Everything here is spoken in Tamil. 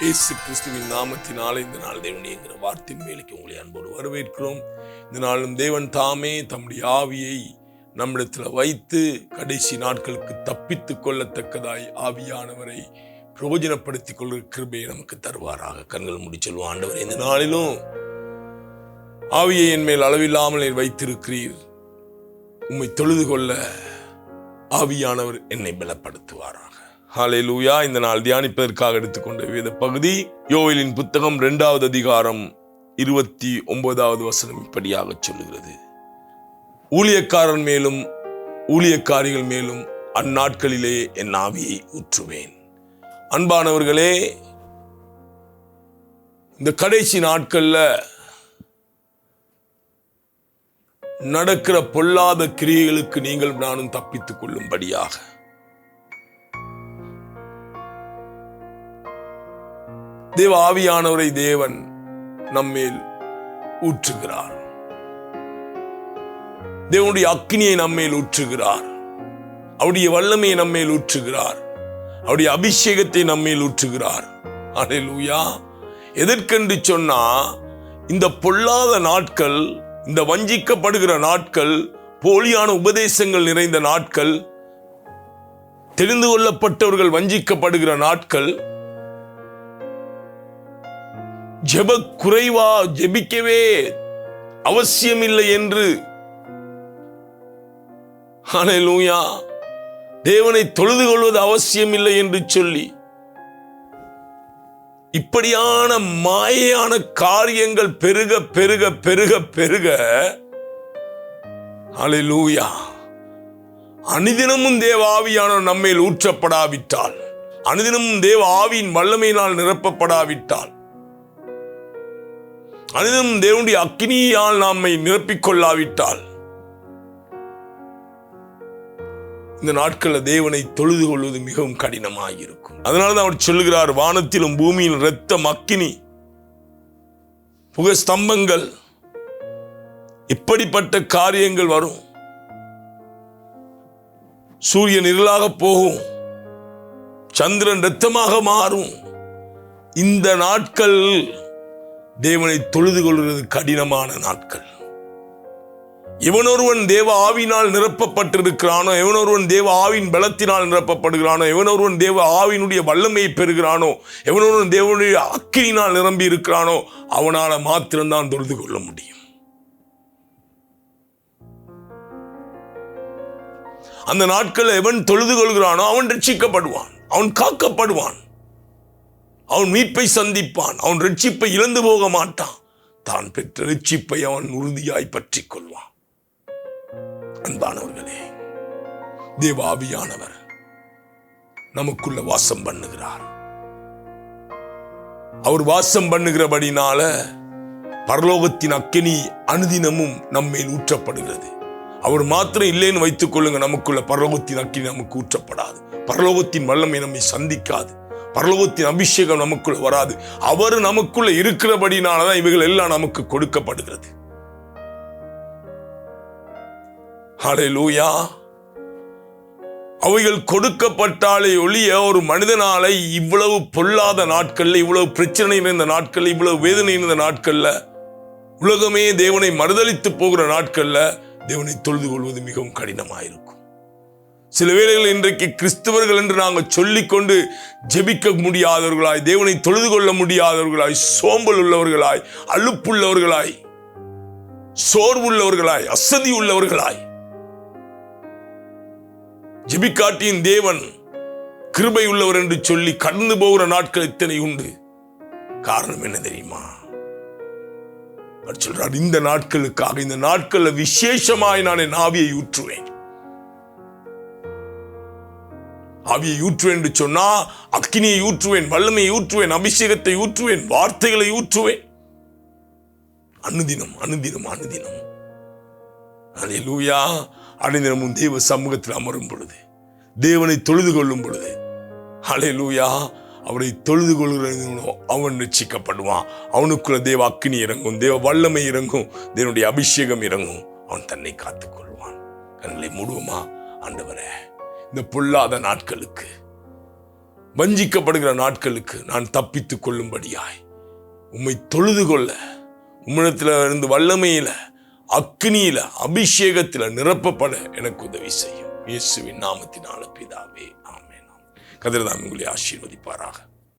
இயேசு கிறிஸ்துவின் நாமத்தினாலே இந்த நாள் தேவன் என்கிற வார்த்தையின் மேலுக்கு உங்களை அன்போடு வரவேற்கிறோம். இந்த நாளும் தேவன் தாமே தம்முடைய ஆவியை நம்மிடத்தில் வைத்து கடைசி நாட்களுக்கு தப்பித்து கொள்ளத்தக்கதாய் ஆவியானவரை பிரயோஜனப்படுத்தி கொள்கிற கிருபையை நமக்கு தருவாராக. கண்கள் முடி சொல்லுவோம் இந்த நாளிலும் ஆவியை என் மேல் அளவில்லாமல் வைத்திருக்கிறீர். உம்மை தொழுது கொள்ள ஆவியானவர் என்னை பலப்படுத்துவாராக. ஹalleluya. இந்த நாள் தியானிப்பதற்காக எடுத்துக்கொண்ட வேத பகுதி யோவிலின் புத்தகம் இரண்டாவது அதிகாரம் இருபத்தி ஒன்பதாவது வசனம் இப்படியாக சொல்லுகிறது. ஊழியக்காரன் மேலும் ஊழியக்காரிகள் மேலும் அந்நாட்களிலே என் ஆவியை ஊற்றுவேன். அன்பானவர்களே இந்த கடைசி நாட்களில் நடக்கிற பொல்லாத கிரியைகளுக்கு நீங்கள் நானும் தப்பித்துக் கொள்ளும்படியாக தேவ ஆவியானவரை தேவன் நம்மேல் ஊற்றுகிறார். தேவனுடைய அக்னியை நம்மேல் ஊற்றுகிறார். அவருடைய வல்லமையை நம்மேல் ஊற்றுகிறார். அவருடைய அபிஷேகத்தை நம்மேல் ஊற்றுகிறார். அலையலூயா எதற்கென்று சொன்னா இந்த பொல்லாத நாட்கள் இந்த வஞ்சிக்கப்படுகிற நாட்கள் போலியான உபதேசங்கள் நிறைந்த நாட்கள் தெரிந்து கொள்ளப்பட்டவர்கள் வஞ்சிக்கப்படுகிற நாட்கள் ஜெப குறைவா ஜெபிக்கவே அவசியமில்லை என்று. ஹalleluya. தேவனை தொழுது கொள்வது அவசியமில்லை என்று சொல்லி. இப்படியான மாயான காரியங்கள் பெருக பெருக பெருக பெருக. ஹalleluya. அனுதினமும் தேவ ஆவியான நம்மேல் ஊற்றப்படாவிட்டால். அனுதினமும் தேவ ஆவியின் வல்லமையினால் நிரப்பப்படாவிட்டால். அனுதினமும் தேவனுடைய அக்கினியால் நம்மை நிரப்பிக்கொள்ளாவிட்டால். இந்த நாட்களில் தேவனை தொழுது கொள்வது மிகவும் கடினமாயிருக்கும். அதனால தான் அவர் சொல்லுகிறார் வானத்திலும் பூமியிலும் இரத்தம் அக்கினி புகஸ்தம்பங்கள் இப்படிப்பட்ட காரியங்கள் வரும். சூரியன் இருளாக போகும் சந்திரன் இரத்தமாக மாறும். இந்த நாட்கள் தேவனை தொழுது கொள்வது கடினமான நாட்கள். எவனொருவன் தேவ ஆவினால் நிரப்பப்பட்டிருக்கிறானோ எவனொருவன் தேவ ஆவின் பலத்தினால் நிரப்பப்படுகிறானோ எவனொருவன் தேவ ஆவினுடைய வல்லமையை பெறுகிறானோ எவனொருவன் தேவனுடைய அக்கினினால் நிரம்பி இருக்கிறானோ அவனால் மாத்திரம்தான் தொழுது கொள்ள முடியும். அந்த நாட்களில் எவன் தொழுது கொள்கிறானோ அவன் ரட்சிக்கப்படுவான் அவன் காக்கப்படுவான். அவன் மீட்பை சந்திப்பான் அவன் ரட்சிப்பை இழந்து போக மாட்டான். தான் பெற்ற ரட்சிப்பை அவன் உறுதியாய் பற்றி கொள்வான். அன்பானவர்களே தேவாவியானவர் நமக்குள்ள வாசம் பண்ணுகிறார். அவர் வாசம் பண்ணுகிறபடினால பரலோகத்தின் அக்கினி அனுதினமும் நம்மேல் ஊற்றப்படுகிறது. அவர் மாத்திரம் இல்லைன்னு வைத்துக் கொள்ளுங்க நமக்குள்ள பரலோகத்தின் அக்கினி நமக்கு ஊற்றப்படாது. பரலோகத்தின் வல்லமை நம்மை சந்திக்காது. பரலோகத்தின் அபிஷேகம் நமக்குள்ள வராது. அவர் நமக்குள்ள இருக்கிறபடினாலதான் இவைகள் எல்லாம் நமக்கு கொடுக்கப்படுகிறது. லூயா அவைகள் கொடுக்கப்பட்டாலே ஒழிய ஒரு மனிதனால இவ்வளவு பொல்லாத நாட்கள்ல இவ்வளவு பிரச்சனை நிறைந்த நாட்கள்ல இவ்வளவு வேதனை நிறைந்த நாட்கள்ல உலகமே தேவனை மறுதளித்து போகிற நாட்கள்ல தேவனை தொழுது கொள்வது மிகவும் கடினமாயிருக்கும். சில வேளைகள் இன்றைக்கு கிறிஸ்தவர்கள் என்று நாங்கள் சொல்லிக்கொண்டு ஜெபிக்க முடியாதவர்களாய் தேவனை தொழுது கொள்ள முடியாதவர்களாய் சோம்பல் உள்ளவர்களாய் அலுப்புள்ளவர்களாய் சோர்வுள்ளவர்களாய் அசதி உள்ளவர்களாய். ஜெபிக்காட்டியின் தேவன் கிருபை உள்ளவர் என்று சொல்லி கடந்து போகிற நாட்கள் இத்தனை உண்டு. காரணம் என்ன தெரியுமா? அவர் சொல்றார் இந்த நாட்களுக்காக இந்த நாட்கள்ல விசேஷமாய் நான் என் ஆவியை ஊற்றுவேன். ஆவியை ஊற்றுவேன் என்று சொன்னா அக்னியை ஊற்றுவேன் வல்லமையை ஊற்றுவேன் அபிஷேகத்தை ஊற்றுவேன் வார்த்தைகளை ஊற்றுவேன். அனுதினம் அனுதினம் அனுதினம். அதே லூயா அனுதினமும் தேவ சமூகத்தில் அமரும் பொழுது தேவனை தொழுது கொள்ளும் பொழுது அலே லூயா அவரை தொழுது கொள்கிறவனோ அவன் ரட்சிக்கப்படுவான் அவனுக்குள்ள தேவ அக்கினி இறங்கும் தேவ வல்லமை இறங்கும் தேவனுடைய அபிஷேகம் இறங்கும். அவன் தன்னை காத்துக்கொள்வான். கண்களை மூடுவோமா ஆண்டவரே? இந்த பொல்லாத நாட்களுக்கு வஞ்சிக்கப்படுகிற நாட்களுக்கு நான் தப்பித்துக் கொள்ளும்படியாய் உம்மை தொழுது கொள்ள உம்மிடத்தில் இருந்து வல்லமையில அக்னியில அபிஷேகத்தில் நிரப்பப்பட எனக்கு உதவி செய்யும். இயேசுவின் நாமத்தினால பிதாவே ஆமேனாம் கதிரதாம் உங்களை ஆசீர்வதிப்பாராக.